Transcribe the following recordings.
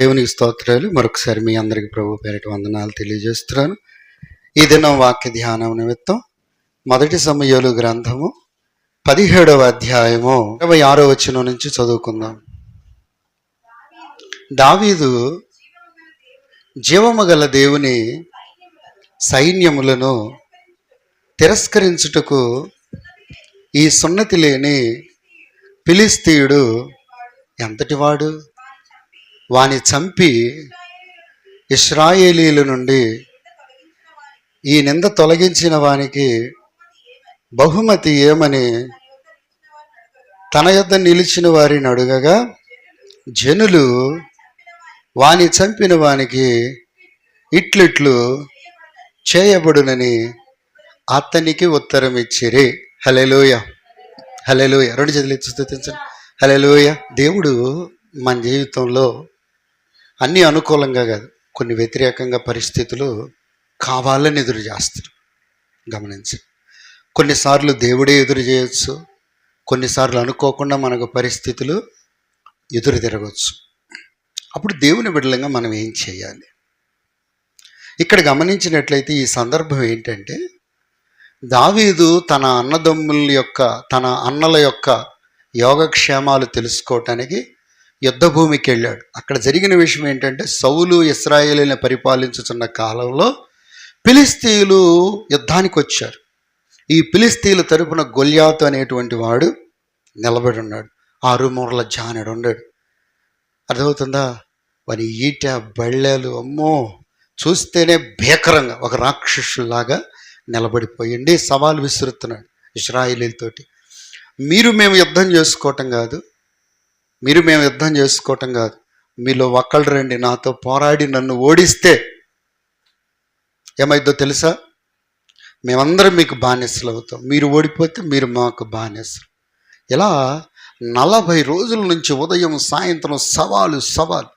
దేవునికి స్తోత్రాలు. మరొకసారి మీ అందరికి ప్రభు పేరిట వందనాలు తెలియజేస్తున్నాను. ఈ దినం వాక్య ధ్యానం నిమిత్తం మొదటి సమయాలు గ్రంథము పదిహేడవ అధ్యాయము ఇరవై ఆరో వచ్చిన నుంచి చదువుకుందాం. దావీదు జీవము గల దేవుని సైన్యములను తిరస్కరించుటకు ఈ సున్నతి లేని పిలిస్తీయుడు ఎంతటివాడు? వాని చంపి ఇస్రాయేలీల నుండి ఈ నింద తొలగించిన వానికి బహుమతి ఏమని తన యొద్ద నిలిచిన వారిని అడుగగా జనులు వాని చంపిన వానికి ఇట్లిట్లు చేయబడునని అతనికి ఉత్తరం ఇచ్చిరి. హలెలోయ హలెలోయ రెండు చేతులు ఎత్తి స్థుతించండి. హలెలోయ దేవుడు మన జీవితంలో అన్నీ అనుకూలంగా కాదు. కొన్ని వ్యతిరేకంగా పరిస్థితులు కావాలని ఎదురు చేస్తారు. గమనించి కొన్నిసార్లు దేవుడే ఎదురు చేయొచ్చు. కొన్నిసార్లు అనుకోకుండా మనకు పరిస్థితులు ఎదురు తిరగచ్చు. అప్పుడు దేవుని బిడ్డలంగా మనం ఏం చేయాలి? ఇక్కడ గమనించినట్లయితే ఈ సందర్భం ఏంటంటే దావీదు తన అన్నదమ్ముల యొక్క తన అన్నల యొక్క యోగక్షేమాలు తెలుసుకోవటానికి యుద్ధభూమికి వెళ్ళాడు అక్కడ జరిగిన విషయం ఏంటంటే సౌలు ఇస్రాయేలీని పరిపాలించుతున్న కాలంలో పిలిస్తీలు యుద్ధానికి వచ్చారు ఈ ఫిలిస్తీయుల తరపున గొల్యాతు అనేటువంటి వాడు నిలబడి ఉన్నాడు ఆరుమూరల జానడు ఉన్నాడు అర్థమవుతుందా? వారి ఈట బళ్ళేలు అమ్మో! చూస్తేనే భీకరంగా ఒక రాక్షసులాగా నిలబడిపోయింది. సవాలు విసురుతున్నాడు ఇస్రాయిలీలతోటి. మీరు మేము యుద్ధం చేసుకోవటం కాదు మీరు మేము యుద్ధం చేసుకోవటం కాదు. మీలో ఒక్కళ్ళు రండి నాతో పోరాడి నన్ను ఓడిస్తే. ఏమైందో తెలుసా? మేమందరం మీకు బానిసలు అవుతాం. మీరు ఓడిపోతే మీరు మాకు బానిసలు. ఇలా నలభై రోజుల నుంచి ఉదయం సాయంత్రం సవాలు సవాలు.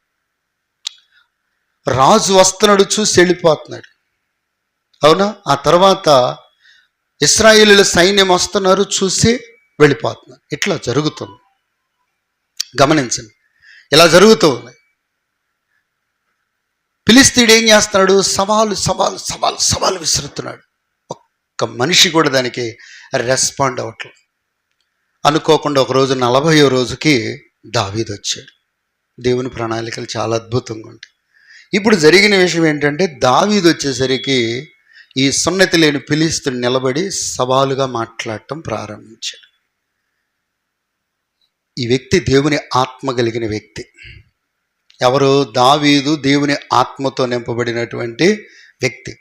రాజు వస్తున్నాడు చూసి వెళ్ళిపోతున్నాడు. అవునా? ఆ తర్వాత ఇస్రాయేలీల సైన్యం వస్తున్నారు చూసి వెళ్ళిపోతున్నారు. ఇట్లా జరుగుతుంది. గమనించండి. ఇలా జరుగుతూ ఉంది పిలిస్తీడు ఏం చేస్తున్నాడు? సవాలు సవాలు సవాలు సవాలు విసురుతున్నాడు. ఒక్క మనిషి కూడా దానికి రెస్పాండ్ అవ్వట్లేదు. అనుకోకుండా ఒక రోజు నలభయో రోజుకి దావీద్ వచ్చాడు. దేవుని ప్రణాళికలు చాలా అద్భుతంగా ఉంటాయి. ఇప్పుడు జరిగిన విషయం ఏంటంటే దావీదు వచ్చేసరికి ఈ సున్నతి లేని పిలిస్తుడు నిలబడి సవాలుగా మాట్లాడటం ప్రారంభించాడు. ఈ వ్యక్తి దేవుని ఆత్మ కలిగిన వ్యక్తి. ఎవరు? దావీదు దేవుని ఆత్మతో నింపబడినటువంటి వ్యక్తి.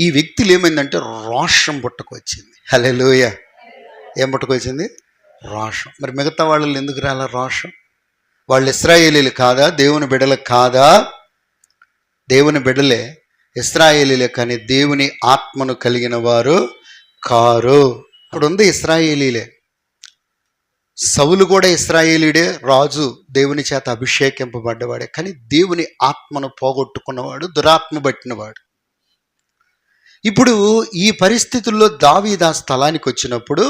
ఈ వ్యక్తిలో ఏమైందంటే రోషం పుట్టుకొచ్చింది హలెలోయ ఏం పుట్టుకొచ్చింది రోషం. మరి మిగతా వాళ్ళు ఎందుకు రాలా రోషం? వాళ్ళు ఇస్రాయేలీలు కాదా? దేవుని బిడలు కాదా? దేవుని బిడలే ఇస్రాయేలీలే కానీ దేవుని ఆత్మను కలిగిన వారు కారు. ఇప్పుడు ఉంది ఇస్రాయేలీలే. సవులు కూడా ఇస్రాయేలీడే రాజు దేవుని చేత అభిషేకింపబడ్డవాడే. కానీ దేవుని ఆత్మను పోగొట్టుకున్నవాడు దురాత్మ పట్టినవాడు. ఇప్పుడు ఈ పరిస్థితుల్లో దావీదు ఆ స్థలానికి వచ్చినప్పుడు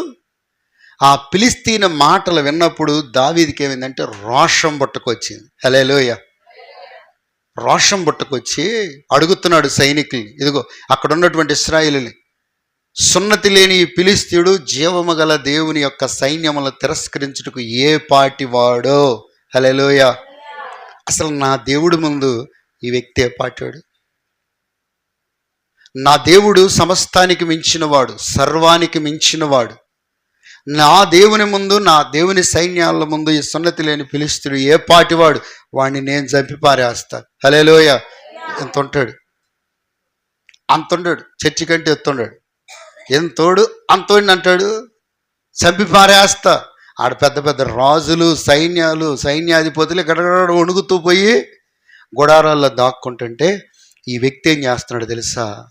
ఆ పిలిస్తీన మాటలు విన్నప్పుడు దావీదికి ఏమైందంటే రోషం పుట్టుకొచ్చింది. హలేలోయ రోషం పుట్టకొచ్చి అడుగుతున్నాడు సైనికుల్ని ఇదిగో అక్కడ ఉన్నటువంటి ఇస్రాయిల్ని సున్నతి లేని ఈ పిలిస్తీయుడు జీవము గల దేవుని యొక్క సైన్యములను తిరస్కరించుటకు ఏ పాటి వాడో? హలోయ అసలు నా దేవుడి ముందు ఈ వ్యక్తి ఏ పాటాడు నా దేవుడు సమస్తానికి మించినవాడు సర్వానికి మించినవాడు. నా దేవుని ముందు నా దేవుని సైన్యాల ముందు ఈ సున్నతి లేని పిలుస్తుడు ఏ పాటివాడు వాడిని నేను చంపి పారేస్తాను హలేలోయ ఎంత ఉంటాడు? అంత ఉంటాడు. చర్చి కంటే ఎత్తుండాడు ఎంతోడు అంతోడిని అంటాడు. చంపి పారేస్తా. ఆడ పెద్ద పెద్ద రాజులు సైన్యాలు సైన్యాధిపతులు గడగడ వణుకుతూ పోయి గుడారాల్లో దాక్కుంటుంటే ఈ వ్యక్తి ఏం చేస్తున్నాడు తెలుసా?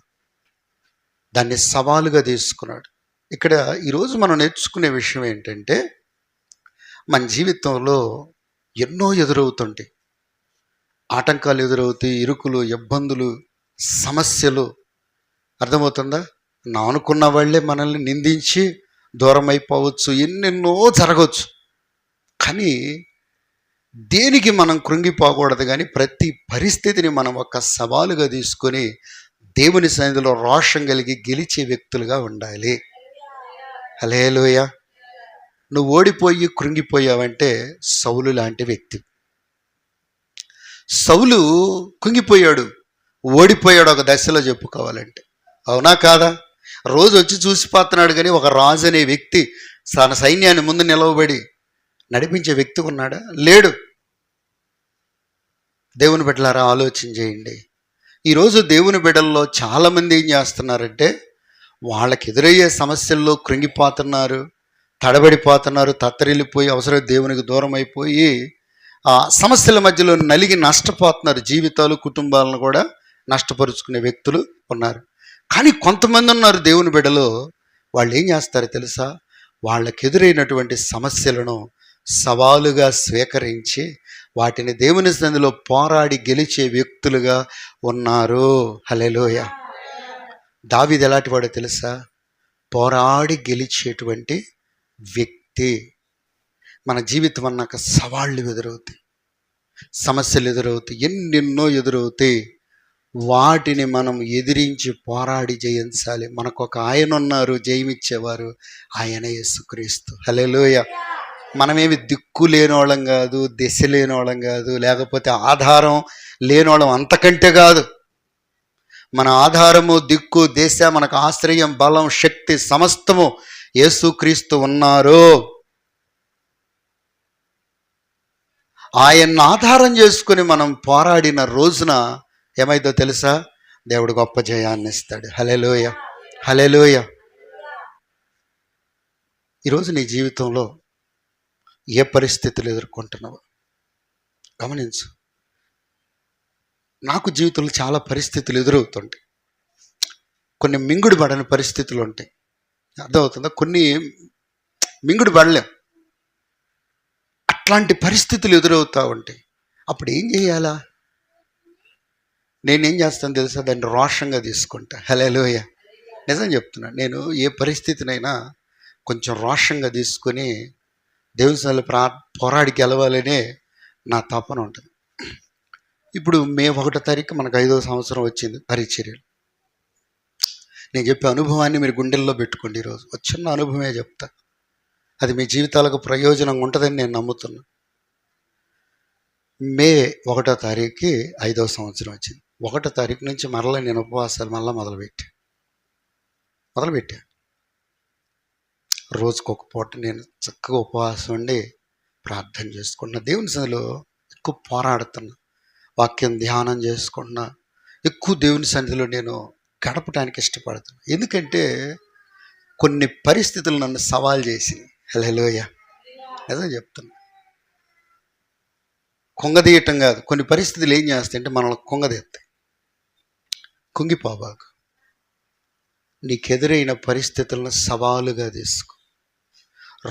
దాన్ని సవాలుగా తీసుకున్నాడు. ఇక్కడ ఈరోజు మనం నేర్చుకునే విషయం ఏంటంటే మన జీవితంలో ఎన్నో ఎదురవుతుంటాయి. ఆటంకాలు ఎదురవుతాయి ఇరుకులు ఇబ్బందులు సమస్యలు. అర్థమవుతుందా? నా అనుకున్న వాళ్ళే మనల్ని నిందించి దూరం అయిపోవచ్చు ఎన్నెన్నో జరగవచ్చు కానీ దేనికి మనం కృంగిపోకూడదు కానీ ప్రతి పరిస్థితిని మనం ఒక సవాలుగా తీసుకొని దేవుని సన్నిధిలో రోషం కలిగి గెలిచే వ్యక్తులుగా ఉండాలి. హలేలోయ నువ్వు ఓడిపోయి కృంగిపోయావంటే సౌలు లాంటి వ్యక్తి. సౌలు కుంగిపోయాడు. ఓడిపోయాడు ఒక దశలో చెప్పుకోవాలంటే. అవునా కాదా? రోజు వచ్చి చూసిపోతున్నాడు కానీ ఒక రాజు అనే వ్యక్తి తన సైన్యాన్ని ముందు నిలవబడి నడిపించే వ్యక్తి ఉన్నాడా? లేడు. దేవుని బిడ్డలారా ఆలోచన చేయండి. ఈరోజు దేవుని బిడ్డల్లో చాలామంది ఏం చేస్తున్నారంటే వాళ్ళకి ఎదురయ్యే సమస్యల్లో కృంగిపోతున్నారు తడబడిపోతున్నారు తత్తరిల్లిపోయి అవసరం దేవునికి దూరం అయిపోయి ఆ సమస్యల మధ్యలో నలిగి నష్టపోతున్నారు జీవితాలు కుటుంబాలను కూడా నష్టపరుచుకునే వ్యక్తులు ఉన్నారు. కానీ కొంతమంది ఉన్నారు దేవుని బిడ్డలో. వాళ్ళు ఏం చేస్తారో తెలుసా? వాళ్ళకి ఎదురైనటువంటి సమస్యలను సవాలుగా స్వీకరించి వాటిని దేవుని సంధిలో పోరాడి గెలిచే వ్యక్తులుగా ఉన్నారు. హలెలోయ దావిది ఎలాంటి వాడో తెలుసా? పోరాడి గెలిచేటువంటి వ్యక్తి. మన జీవితం అన్నాక సవాళ్ళు ఎదురవుతాయి. సమస్యలు ఎదురవుతాయి. ఎన్నెన్నో ఎదురవుతాయి. వాటిని మనం ఎదిరించి పోరాడి జయించాలి. మనకు ఒక ఆయన ఉన్నారు జయమిచ్చేవారు ఆయన యేసుక్రీస్తు. హలోయ మనమేమి దిక్కు లేనోళ్ళం కాదు దిశ లేనోళ్ళం కాదు లేకపోతే ఆధారం లేనోళ్ళం అంతకంటే కాదు. మన ఆధారము దిక్కు దేశ మనకు ఆశ్రయం బలం శక్తి సమస్తము యేసుక్రీస్తు ఉన్నారు. ఆయన్ని ఆధారం చేసుకుని మనం పోరాడిన రోజున ఏమైందో తెలుసా? దేవుడు గొప్ప జయాన్ని ఇస్తాడు. హలెలోయ హలెలోయ ఈరోజు నీ జీవితంలో ఏ పరిస్థితులు ఎదుర్కొంటున్నావు గమనించు. నాకు జీవితంలో చాలా పరిస్థితులు ఎదురవుతుంటాయి. కొన్ని మింగుడు పడని పరిస్థితులు ఉంటాయి. అర్థమవుతుందా? కొన్ని మింగుడు పడలేం. అట్లాంటి పరిస్థితులు ఎదురవుతూ ఉంటాయి. అప్పుడు ఏం చేయాలా? నేనేం చేస్తాను తెలుసా? దాన్ని రోషంగా తీసుకుంటా. హలోయ నిజం చెప్తున్నా నేను ఏ పరిస్థితినైనా కొంచెం రోషంగా తీసుకొని దేవుని సన్నిధిలో ప్రా పోరాడి గెలవాలనే నా తపన ఉంటుంది. ఇప్పుడు మే ఒకటో తారీఖు మనకు ఐదో సంవత్సరం వచ్చింది పరిచర్యలు. నేను చెప్పే అనుభవాన్ని మీరు గుండెల్లో పెట్టుకోండి ఈరోజు. వచ్చిన చిన్న అనుభవమే చెప్తా. అది మీ జీవితాలకు ప్రయోజనంగా ఉంటుందని నేను నమ్ముతున్నాను మే ఒకటో తారీఖుకి ఐదో సంవత్సరం వచ్చింది. ఒకటో తారీఖు నుంచి మరలా నేను ఉపవాసాలు మళ్ళీ మొదలుపెట్టా. మొదలుపెట్టా. రోజుకు ఒక పూట నేను చక్కగా ఉపవాసం ఉండి ప్రార్థన చేసుకుంటున్నా. దేవుని సన్నిధిలో ఎక్కువ పోరాడుతున్నా. వాక్యం ధ్యానం చేసుకుంటున్నా. ఎక్కువ దేవుని సన్నిధిలో నేను గడపడానికి ఇష్టపడుతున్నా. ఎందుకంటే కొన్ని పరిస్థితులు నన్ను సవాల్ చేసి హలోయ నిజం చెప్తున్నా. కుంగదీయటం కాదు. కొన్ని పరిస్థితులు ఏం చేస్తాయంటే మనల్ని కుంగదీస్తాయి. కుంగిపోబాకు. నీకెదురైన పరిస్థితులను సవాలుగా తీసుకో.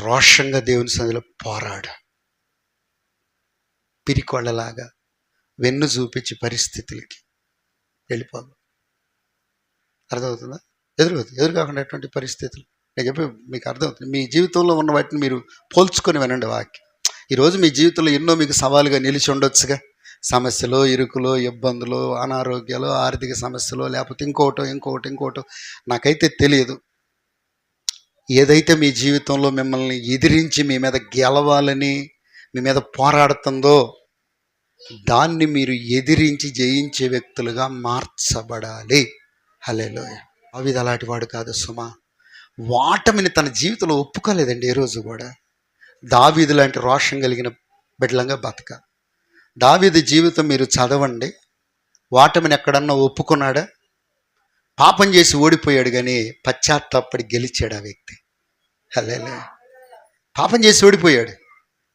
రోషంగా దేవుని సన్నిధిలో పోరాడ. పిరికొళ్ళలాగా వెన్ను చూపించి పరిస్థితులకి వెళ్ళిపోదు అర్థమవుతుందా? ఎదురవుతుంది ఎదురు కాకుండా ఎటువంటి పరిస్థితులు? నేను చెప్పి మీకు అర్థమవుతుంది. మీ జీవితంలో ఉన్న వాటిని మీరు పోల్చుకొని వినండి వాక్యం. ఈరోజు మీ జీవితంలో ఎన్నో మీకు సవాలుగా నిలిచి ఉండొచ్చుగా? సమస్యలు ఇరుకులు ఇబ్బందులు అనారోగ్యాలు ఆర్థిక సమస్యలు లేకపోతే ఇంకోటో ఇంకోటి ఇంకోటో నాకైతే తెలియదు. ఏదైతే మీ జీవితంలో మిమ్మల్ని ఎదిరించి మీ మీద గెలవాలని మీ మీద పోరాడుతుందో దాన్ని మీరు ఎదిరించి జయించే వ్యక్తులుగా మార్చబడాలి. హలేలో అవిధ అలాంటి వాడు కాదు సుమా. వాటమిని తన జీవితంలో ఒప్పుకోలేదండి ఏ రోజు కూడా. దావీదు లాంటి రోషం కలిగిన బిడ్డలంగా బతక. దావీదు జీవితం మీరు చదవండి. వాటమిని ఎక్కడన్నా ఒప్పుకున్నాడా? పాపం చేసి ఓడిపోయాడు కానీ పశ్చాత్తాపడి గెలిచాడు ఆ వ్యక్తి. హలేలే పాపం చేసి ఓడిపోయాడు.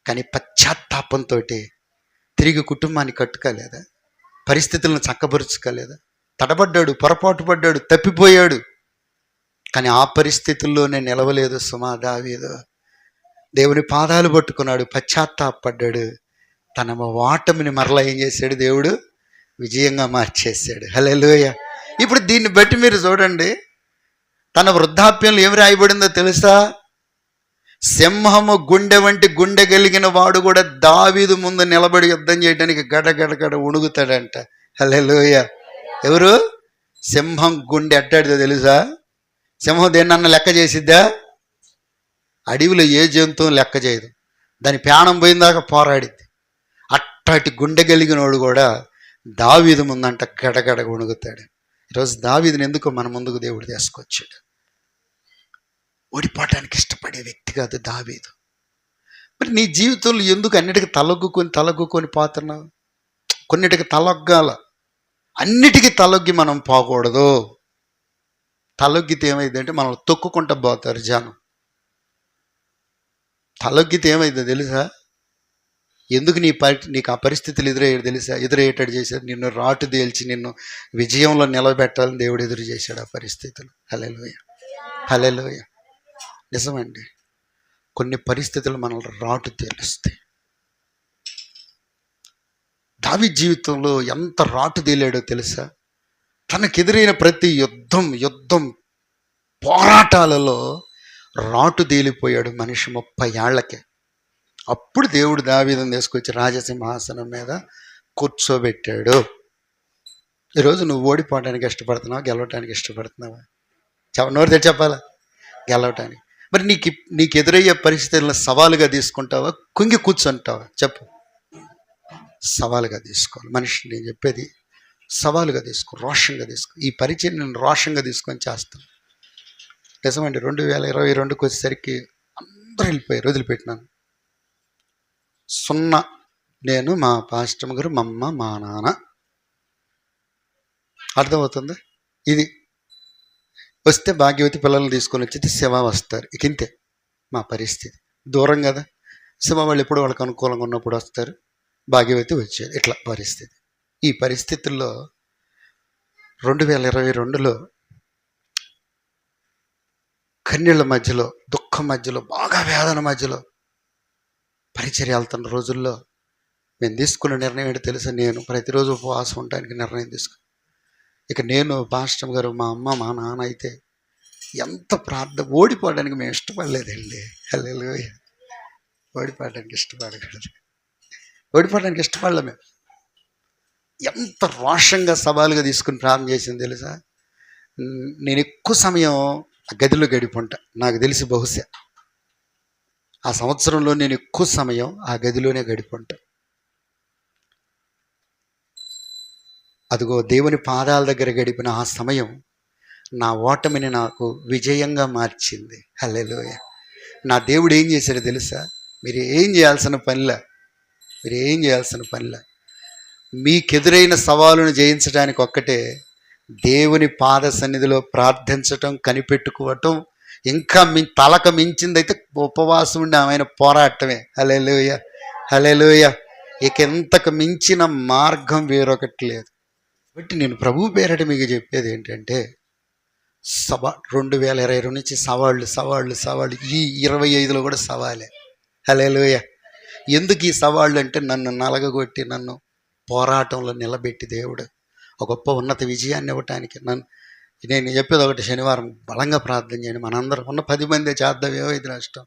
కానీ పశ్చాత్తాపంతో తిరిగి కుటుంబాన్ని కట్టుకోలేదా? పరిస్థితులను చక్కబరుచుకోలేదా తడబడ్డాడు పొరపాటు పడ్డాడు తప్పిపోయాడు. కానీ ఆ పరిస్థితుల్లోనే నిలవలేదు సుమా దావీదు. దేవుని పాదాలు పట్టుకున్నాడు పశ్చాత్తాపడ్డాడు. తన వాటమిని మరలా ఏం చేశాడు దేవుడు? విజయంగా మార్చేశాడు. హలోయ ఇప్పుడు దీన్ని బట్టి మీరు చూడండి. తన వృద్ధాప్యంలో ఏమి రాయబడిందో తెలుసా? సింహము గుండె వంటి గుండె కలిగిన వాడు కూడా దావీదు ముందు నిలబడి యుద్ధం చేయడానికి గడ గడ గడ ఉణుగుతాడంట. హల్లెలూయ. ఎవరు? సింహం గుండె ఎట్టాడిదో తెలుసా? సింహం దేన్నన్నా లెక్క చేసిద్దా? అడవిలో ఏ జంతువు లెక్క చేయదు. దాని ప్రాణం పోయిందాకా పోరాడిద్ది. అట్టాటి గుండె గలిగినోడు కూడా దావీదు ముందంట గడగడ ఉణుగుతాడు ఈరోజు దావీదుని ఎందుకు మన ముందుకు దేవుడు తీసుకొచ్చాడు. ఓడిపోవటానికి ఇష్టపడే వ్యక్తి కాదు దావీదు. మరి నీ జీవితంలో ఎందుకు అన్నిటికీ తలగ్గుకొని తలగ్గుకొని పోతున్నావు? కొన్నిటికి తలొగ్గాల. అన్నిటికీ తలొగ్గి మనం పోకూడదు. తలొగ్గితే ఏమైందంటే మనం తొక్కుకుంటా పోతారు జనం. తలొగ్గితే ఏమైందో తెలుసా? ఎందుకు నీ పరి నీకు ఆ పరిస్థితులు ఎదురయ్యాడు తెలుసా? ఎదురయ్యేటట్టు చేశాడు నిన్ను రాటు తేల్చి నిన్ను విజయంలో నిలబెట్టాలని దేవుడు ఎదురు చేశాడు ఆ పరిస్థితులు. హలెలోయ హలెలోయ నిజమండి. కొన్ని పరిస్థితులు మనల్ని రాటు తేలుస్తాయి. దావి జీవితంలో ఎంత రాటు తేలాడో తెలుసా? తనకెదురైన ప్రతి యుద్ధం యుద్ధం పోరాటాలలో రాటు తేలిపోయాడు మనిషి ముప్పై ఏళ్ళకే అప్పుడు దేవుడు దావీదం తీసుకొచ్చి రాజసింహాసనం మీద కూర్చోబెట్టాడు. ఈరోజు నువ్వు ఓడిపోవడానికి ఇష్టపడుతున్నావు? గెలవటానికి ఇష్టపడుతున్నావా? చెప్ప నోరు తెచ్చి చెప్పాలా? గెలవటానికి. మరి నీకు నీకు ఎదురయ్యే పరిస్థితులను సవాలుగా తీసుకుంటావా? కుంగి కూర్చుంటావా? చెప్పు. సవాలుగా తీసుకోవాలి. మనిషి నేను చెప్పేది సవాలుగా తీసుకో రోషంగా తీసుకో. ఈ పరిచయం నేను రోషంగా తీసుకొని చేస్తాను. నిజమండి రెండు వేల ఇరవై రెండుకి వచ్చేసరికి అందరూ వెళ్ళిపోయారు వదిలిపెట్టినాను సున్నా నేను మా పాస్టమ్ గారు మా అమ్మ మా నాన్న. అర్థమవుతుంది? ఇది. వస్తే భాగ్యవతి పిల్లల్ని తీసుకొని వచ్చేది శివ వస్తారు. ఇక ఇంతే. మా పరిస్థితి. దూరం కదా. శివ వాళ్ళు ఎప్పుడు వాళ్ళకి అనుకూలంగా ఉన్నప్పుడు వస్తారు. భాగ్యవతి వచ్చేది. ఇట్లా పరిస్థితి. ఈ పరిస్థితుల్లో రెండు వేల ఇరవై రెండులో కన్నీళ్ళ మధ్యలో దుఃఖం మధ్యలో బాగా వేదన మధ్యలో పరిచర్య వెళ్తున్న రోజుల్లో. మేము తీసుకున్న నిర్ణయం ఏంటో తెలుసా? నేను ప్రతిరోజు ఉపవాసం ఉండడానికి నిర్ణయం తీసుకున్నాను ఇక నేను పాస్టమ్ గారు మా అమ్మ మా నాన్న అయితే ఎంత ప్రార్థన ఓడిపోవడానికి మేము ఇష్టపడలేదండి. హలో ఓడిపోవడానికి ఇష్టపడకూడదు. ఓడిపోవడానికి ఇష్టపడలే మేము. ఎంత రోషంగా సవాలుగా తీసుకుని ప్రారంభం చేసింది తెలుసా? నేను ఎక్కువ సమయం ఆ గదిలో గడిపంట. నాకు తెలిసి బహుశా ఆ సంవత్సరంలో నేను ఎక్కువ సమయం ఆ గదిలోనే గడిపంట. అదిగో దేవుని పాదాల దగ్గర గడిపిన ఆ సమయం నా ఓటమిని నాకు విజయంగా మార్చింది. హల్లెలూయ. నా దేవుడు ఏం చేశాడో తెలుసా? మీరు ఏం చేయాల్సిన పనిలా? మీరు ఏం చేయాల్సిన పనిలా? మీకెదురైన సవాలును జయించడానికి ఒక్కటే దేవుని పాద సన్నిధిలో ప్రార్థించటం కనిపెట్టుకోవటం ఇంకా మీ తలకు మించిందైతే ఉపవాసం ఉండి ఆమె పోరాటమే. హలేలుయ హలేలుయ ఇక ఇంతకు మించిన మార్గం వేరొకటి లేదు. కాబట్టి నేను ప్రభు పేరట మీకు చెప్పేది ఏంటంటే సవా రెండు వేల ఇరవై రెండు నుంచి సవాళ్ళు సవాళ్ళు సవాళ్ళు ఈ ఇరవై ఐదులో కూడా సవాలే. హలేలుయ ఎందుకు ఈ సవాళ్ళు అంటే నన్ను నలగగొట్టి నన్ను పోరాటంలో నిలబెట్టి దేవుడు ఒక గొప్ప ఉన్నత విజయాన్ని ఇవ్వటానికి. నన్ను నేను చెప్పేది ఒకటి శనివారం బలంగా ప్రార్థన చేయండి. మనందరం ఉన్న పది మంది చేద్దాం ఏమైంది రాష్ట్రం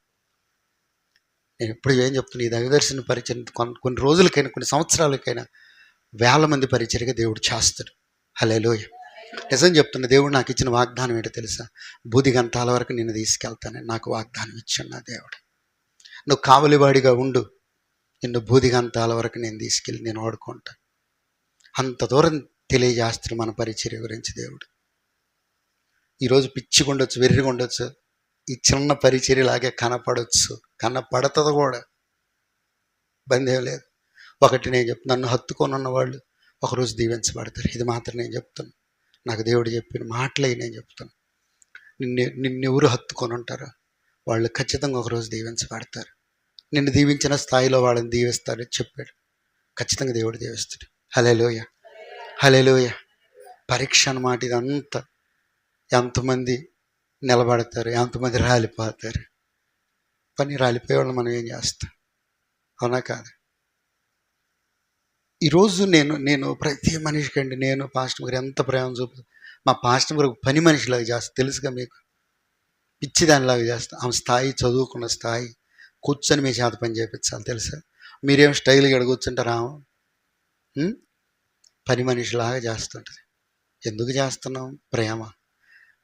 నేను ఎప్పుడు ఏం చెప్తున్నా ఈ దైవదర్శన పరిచయం కొన్ని కొన్ని రోజులకైనా కొన్ని సంవత్సరాలకైనా వేల మంది పరిచయగా దేవుడు చేస్తాడు. హలేలోయ నిజం చెప్తున్న దేవుడు నాకు ఇచ్చిన వాగ్దానం ఏంటో తెలుసా? బూదిగంతాల వరకు నేను తీసుకెళ్తానని నాకు వాగ్దానం ఇచ్చాడు నా దేవుడు. నువ్వు కావలివాడిగా ఉండు. నిన్ను బూదిగంతాల వరకు నేను తీసుకెళ్ళి నేను వాడుకుంటా అంత దూరం తెలియజేస్తున్న మన పరిచర్య గురించి దేవుడు. ఈరోజు పిచ్చిగా ఉండొచ్చు వెర్రిగా ఉండొచ్చు ఈ చిన్న పరిచర్యలాగే కనపడవచ్చు కనపడుతుంది కూడా. బంధేం లేదు. ఒకటి నేను చెప్తాను నన్ను హత్తుకొని ఉన్న వాళ్ళు ఒకరోజు దీవించబడతారు. ఇది మాత్రం నేను చెప్తాను నాకు దేవుడు చెప్పిన మాటలే నేను చెప్తాను నిన్ను నిన్నెవరు హత్తుకొని ఉంటారో వాళ్ళు ఖచ్చితంగా ఒకరోజు దీవించబడతారు. నిన్ను దీవించిన స్థాయిలో వాళ్ళని దీవిస్తాడని చెప్పాడు. ఖచ్చితంగా దేవుడు దీవిస్తాడు. హలేలోయ హలేలోయ పరీక్ష అన్నమాట ఇదంతా. ఎంతమంది నిలబడతారు ఎంతమంది రాలిపోతారు. పని రాలిపోయే వాళ్ళు మనం ఏం చేస్తాం? అవునా కాదు? ఈరోజు నేను నేను ప్రతి మనిషికి అండి నేను పాస్టర్ గారు ఎంత ప్రేమ చూపు మా పాస్టర్ గారు పని మనిషిలాగా చేస్తా తెలుసుగా మీకు? పిచ్చిదానిలాగా చేస్తాం ఆమె స్థాయి చదువుకున్న స్థాయి కూర్చొని మీ చేత పని చేయించాలి తెలుసా? మీరేం స్టైల్గా ఇక్కడ కూర్చుంటారా పని మనిషిలాగా చేస్తుంటుంది. ఎందుకు చేస్తున్నాం? ప్రేమ.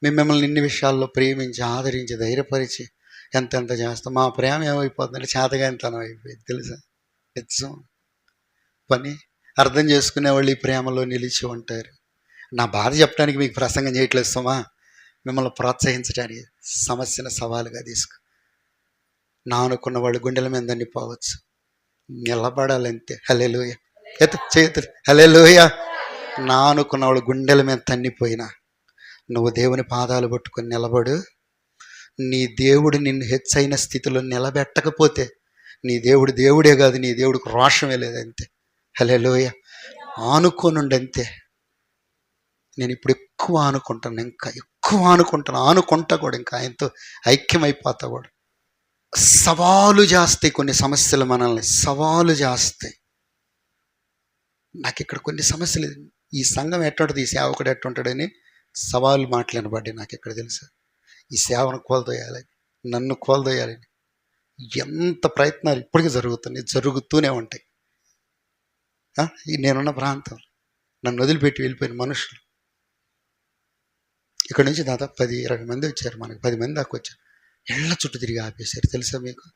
మేము మిమ్మల్ని ఇన్ని విషయాల్లో ప్రేమించి ఆదరించి ధైర్యపరిచి ఎంతెంత చేస్తాం? మా ప్రేమ ఏమైపోతుందంటే చేతగానితనం అయిపోయింది తెలుసా? నిజం. పని అర్థం చేసుకునే వాళ్ళు ఈ ప్రేమలో నిలిచి ఉంటారు. నా బాధ చెప్పడానికి మీకు ప్రసంగం చేయట్లేదు సుమా. మిమ్మల్ని ప్రోత్సహించడానికి సమస్యను సవాలుగా తీసుకు. నా అనుకున్న వాళ్ళు గుండెల మీద పోవచ్చు నిలబడాలంతే. హలెలుయ చేతులు చేతు లోయ నా అనుకున్న వాళ్ళు గుండెల మీద తన్నిపోయినా. నువ్వు దేవుని పాదాలు పట్టుకొని నిలబడు. నీ దేవుడు నిన్ను హెచ్చైన స్థితిలో నిలబెట్టకపోతే నీ దేవుడు దేవుడే కాదు నీ దేవుడికి రోషమే లేదు అంతే. హలే లోయ ఆనుకోనుండి అంతే నేను ఇప్పుడు ఎక్కువ ఆనుకుంటాను ఇంకా ఎక్కువ ఆనుకుంటాను. ఆనుకుంటా కూడా ఇంకా ఆయనతో ఐక్యమైపోతా కూడా. సవాలు చేస్తాయి కొన్ని సమస్యలు మనల్ని. సవాలు చేస్తాయి. నాకు ఇక్కడ కొన్ని సమస్యలు ఈ సంఘం ఎట్టుంటుంది ఈ సేవకుడు ఎట్టుంటాడని సవాలు మాట్లాడబడ్డాయి నాకు ఇక్కడ తెలుసా. ఈ సేవను కోల్దోయాలని నన్ను కోల్దోయాలని ఎంత ప్రయత్నాలు ఇప్పటికీ జరుగుతున్నాయి జరుగుతూనే ఉంటాయి. ఈ నేనున్న ప్రాంతం. నన్ను వదిలిపెట్టి వెళ్ళిపోయిన మనుషులు. ఇక్కడ నుంచి దాదాపు పది ఇరవై మంది వచ్చారు మనకి. పది మంది దాకా వచ్చారు. ఎళ్ళ చుట్టూ తిరిగి ఆపేశారు. తెలుసా మీకు?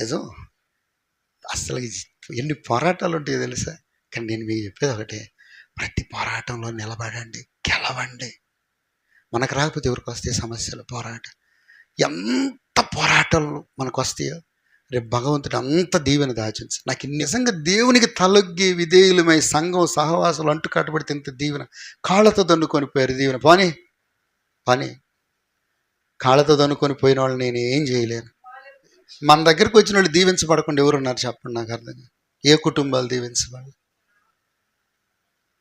నిజం? అసలు ఇది ఎన్ని పోరాటాలు ఉంటాయో తెలుసా? కానీ నేను మీకు చెప్పేది ఒకటే. ప్రతి పోరాటంలో నిలబడండి గెలవండి. మనకు రాకపోతే ఎవరికి వస్తాయి సమస్యలు? పోరాటం. ఎంత పోరాటాలు మనకు వస్తాయో? రేపు భగవంతుడు అంత దీవెన దాచించు నాకు నిజంగా దేవునికి తలొగ్గి విధేయులమై సంఘం సహవాసాలు అంటు కట్టబడితే ఇంత దీవెన. కాళ్ళతో దన్నుకొని పోయారు దీవెన. పని పని. కాళ్ళతో దన్నుకొని పోయిన వాళ్ళు నేను ఏం చేయలేను. మన దగ్గరకు వచ్చిన వాళ్ళు దీవించబడకుండా ఎవరున్నారు చెప్పండి నాకు అర్థం ఏ కుటుంబాలు దీవించబడాలి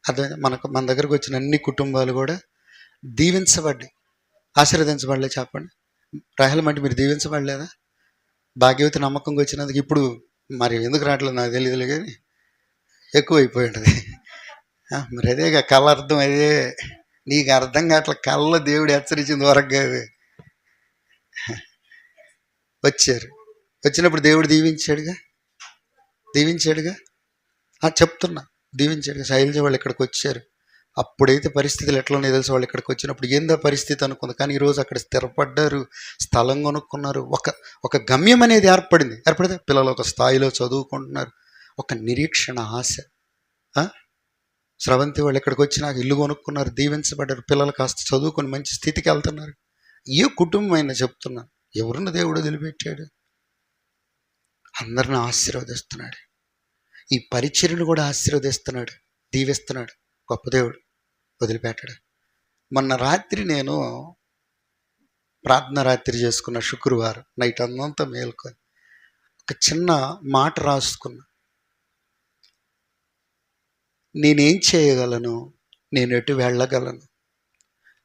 అదే మనకు మన దగ్గరకు వచ్చిన అన్ని కుటుంబాలు కూడా దీవించబడ్డాయి. ఆశీర్వదించబడలే చెప్పండి. రాహలం అంటే మీరు దీవించబడలేదా? భాగ్యవతి నమ్మకంగా వచ్చినందుకు ఇప్పుడు మరి ఎందుకు రావట్లేదు నాకు తెలియదులే కానీ ఎక్కువ అయిపోయి ఉంటుంది మరి అదేగా కళ్ళ అర్థం అదే. నీకు అర్థం కావట్లే కళ్ళ దేవుడు హెచ్చరించింది వరకు కాదు. వచ్చారు. వచ్చినప్పుడు దేవుడు దీవించాడుగా? దీవించాడుగా? ఆ, చెప్తున్నా దీవించాడుగా. శైలజ వాళ్ళు ఇక్కడికి వచ్చారు. అప్పుడైతే పరిస్థితులు ఎట్లా తెలుసు? వాళ్ళు ఇక్కడికి వచ్చినప్పుడు ఏందా పరిస్థితి అనుకుంది. కానీ ఈరోజు అక్కడ స్థిరపడ్డారు స్థలం కొనుక్కున్నారు. ఒక ఒక గమ్యం అనేది ఏర్పడింది. ఏర్పడితే పిల్లలు ఒక స్థాయిలో చదువుకుంటున్నారు. ఒక నిరీక్షణ ఆశ. స్రవంతి వాళ్ళు ఇక్కడికి వచ్చి నాకు ఇల్లు కొనుక్కున్నారు దీవించబడ్డారు. పిల్లలు కాస్త చదువుకొని మంచి స్థితికి వెళ్తున్నారు. ఏ కుటుంబం అయినా చెప్తున్నాను ఎవరిని దేవుడు వదిలిపెట్టాడు? అందరిని ఆశీర్వదిస్తున్నాడు. ఈ పరిచర్ను కూడా ఆశీర్వదిస్తున్నాడు. దీవిస్తున్నాడు. గొప్ప దేవుడు వదిలిపెట్టాడు. మొన్న రాత్రి నేను ప్రార్థన రాత్రి చేసుకున్న శుక్రవారం నైట్ అంతా మేల్కొని ఒక చిన్న మాట రాసుకున్నా. నేనేం చేయగలను? నేను ఎటు వెళ్ళగలను?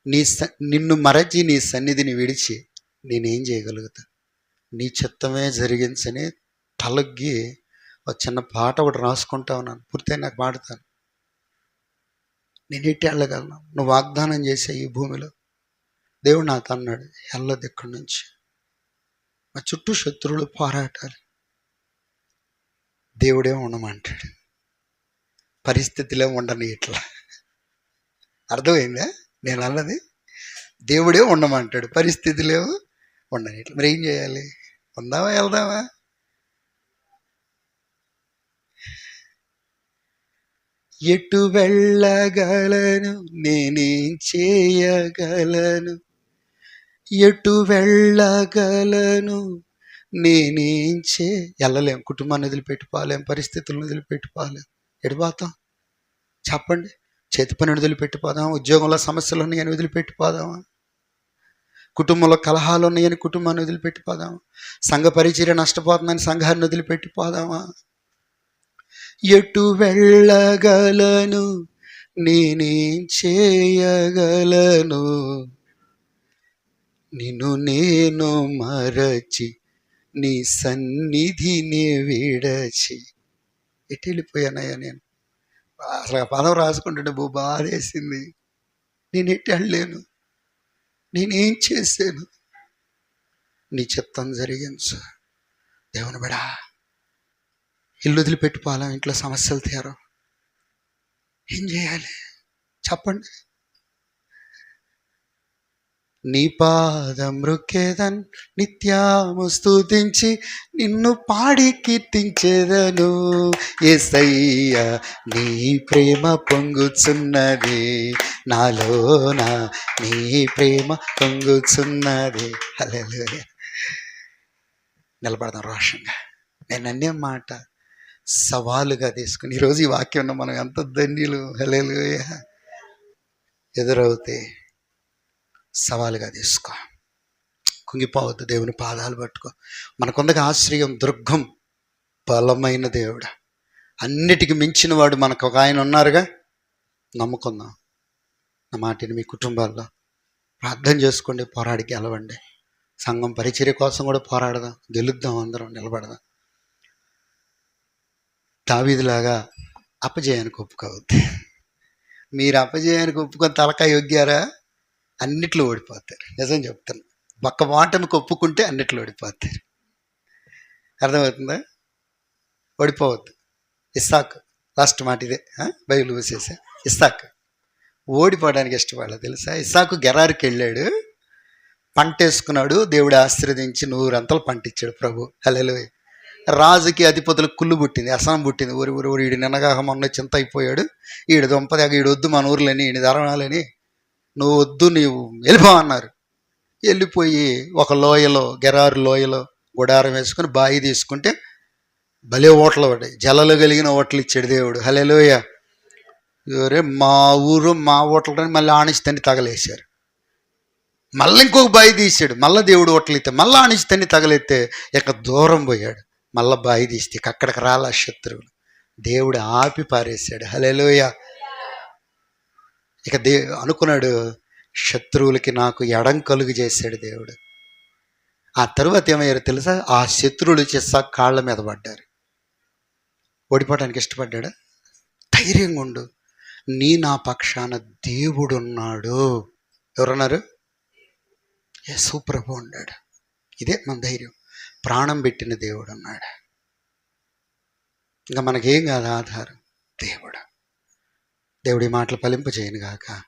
నీ స నిన్ను మరచి నీ సన్నిధిని విడిచి నేనేం చేయగలుగుతా? నీ చిత్తమే జరిగించని తలగ్గి ఒక చిన్న పాట ఒకటి రాసుకుంటా ఉన్నాను పూర్తయి నాకు పాడతాను. నేను ఇట్టి వెళ్ళగలను నువ్వు వాగ్దానం చేసే ఈ భూమిలో దేవుడు నాకు అన్నాడు వెళ్ళదు ఇక్కడి నుంచి. మా చుట్టూ శత్రువులు పోరాటాలు. దేవుడే ఉండమంటాడు. పరిస్థితిలో ఉండని ఇట్లా. అర్థమైందా? నేను అన్నది? దేవుడే ఉండమంటాడు. పరిస్థితిలేమో ఉండని ఇట్లా. మరి ఏం చేయాలి? ఉందామా వెళ్దామా? ఎటు వెళ్ళగలను? నేనేం చేయగలను? ఎటు వెళ్ళగలను? నేనేం చే? వెళ్ళలేం కుటుంబాన్ని వదిలిపెట్టుకోలేం. పరిస్థితులను వదిలిపెట్టుకోలేం. ఎడిపోతాం చెప్పండి. చేతి పని వదిలిపెట్టిపోదాం ఉద్యోగంలో సమస్యలు ఉన్నాయని వదిలిపెట్టిపోదామా కుటుంబంలో కలహాలు ఉన్నాయని కుటుంబాన్ని వదిలిపెట్టిపోదామా సంఘ పరిచర్య నష్టపోతుందని సంఘాన్ని వదిలిపెట్టిపోదామా ఎటు వెళ్ళగలను? నేనేం చేయగలను? నిన్ను నేను మరచి నీ సన్నిధిని విడచి. ఎటు వెళ్ళిపోయానయ్యా నేను? అసలు పదం రాసుకుంటుంటే బో బాధేసింది. నేను ఎట్టి వెళ్ళలేను? నేనేం చేశాను? నీ చిత్తం జరిగించు దేవుని బిడా ఇల్లు వదిలిపెట్టుకోవాలా? ఇంట్లో సమస్యలు తీరు? ఏం చేయాలి? చెప్పండి. నీ పాదం రుక్కేదన్ నిత్యము స్థుతించి నిన్ను పాడి కీర్తించేదను. ఏసయ్య నీ ప్రేమ పొంగుచున్నది. నాలోన నీ ప్రేమ పొంగుచున్నది. అలే నిలబడదాం రోషంగా. నేను అనే మాట సవాలుగా తీసుకుని ఈరోజు ఈ వాక్యం మనం ఎంత ధన్యులు హలేలు ఎదురవుతే సవాలుగా తీసుకో. కుంగిపోవద్దు దేవుని పాదాలు పట్టుకో. మనకుందక ఆశ్రయం దుర్గం బలమైన దేవుడు. అన్నిటికి మించిన వాడు మనకు ఒక ఆయన ఉన్నారుగా? నమ్ముకుందాం. నా మాటిని మీ కుటుంబాల్లో ప్రార్థన చేసుకోండి పోరాడి గెలవండి. సంఘం పరిచర్య కోసం కూడా పోరాడదాం. గెలుద్దాం అందరం నిలబడదాం. దావీదులాగా అపజయానికి ఒప్పుకోవద్దు. మీరు అపజయానికి ఒప్పుకొని తలకాయ యొగ్గారా అన్నిట్లో ఓడిపోతారు. నిజం చెప్తాను ఒక్క మాటనికి ఒప్పుకుంటే అన్నిట్లో ఓడిపోతారు. అర్థమవుతుందా? ఓడిపోవద్దు. ఇస్సాక్ లాస్ట్ మాట ఇదే. ఆ? బైబిల్ మూసేసా. ఇస్సాక్. ఓడిపోవడానికి ఇష్టపడాలి తెలుసా? ఇస్సాకు గెరారికి వెళ్ళాడు. పంట వేసుకున్నాడు దేవుడు ఆశీర్వదించి నూరంతలు పంట ఇచ్చాడు ప్రభు. హలో రాజుకి అధిపతులు కుళ్ళు పుట్టింది అసనం పుట్టింది. ఊరి ఊరి ఊరి ఈడు నిన్నగాక మొన్న చింత అయిపోయాడు. ఈడు దొంపదాక ఈడు వద్దు మన ఊర్లని ఈయన ధరణాలని నువ్వు వద్దు నీవు వెళ్ళిపో అన్నారు. వెళ్ళిపోయి ఒక లోయలో గెరారు లోయలో గుడారం వేసుకుని బాయి తీసుకుంటే భలే ఓట్లు పడ్డాయి. జలలు కలిగిన ఓట్లు ఇచ్చాడు దేవుడు. హలేలోయ ఎవరే మా ఊరు మా ఓట్లని మళ్ళీ ఆణిస్తని తగలేశారు. మళ్ళీ ఇంకొక బాయి తీసాడు మళ్ళీ దేవుడు ఓట్లు ఇస్తే మళ్ళీ ఆణిస్తని తగలెత్తే ఇక దూరం పోయాడు. మళ్ళా బాయి తీస్తే అక్కడికి రాల శత్రువులు. దేవుడు ఆపి పారేశాడు. హలేలోయ ఇక దే అనుకున్నాడు శత్రువులకి నాకు ఎడం కలుగు చేశాడు దేవుడు. ఆ తరువాత ఏమయ్యారో తెలుసా? ఆ శత్రువులు చేసా కాళ్ళ మీద పడ్డారు. ఓడిపోవడానికి ఇష్టపడ్డాడా? ధైర్యంగా ఉండు. నీ నా పక్షాన దేవుడున్నాడు ఎవరన్నారు? యేసు ప్రభు ఉన్నాడు. ఇదే మన ధైర్యం. ప్రాణం పెట్టిన దేవుడు ఉన్నాడు ఇంకా మనకేం కాదు ఆధారం? దేవుడు. దేవుడి మాటలు ఫలింప చేయను గాక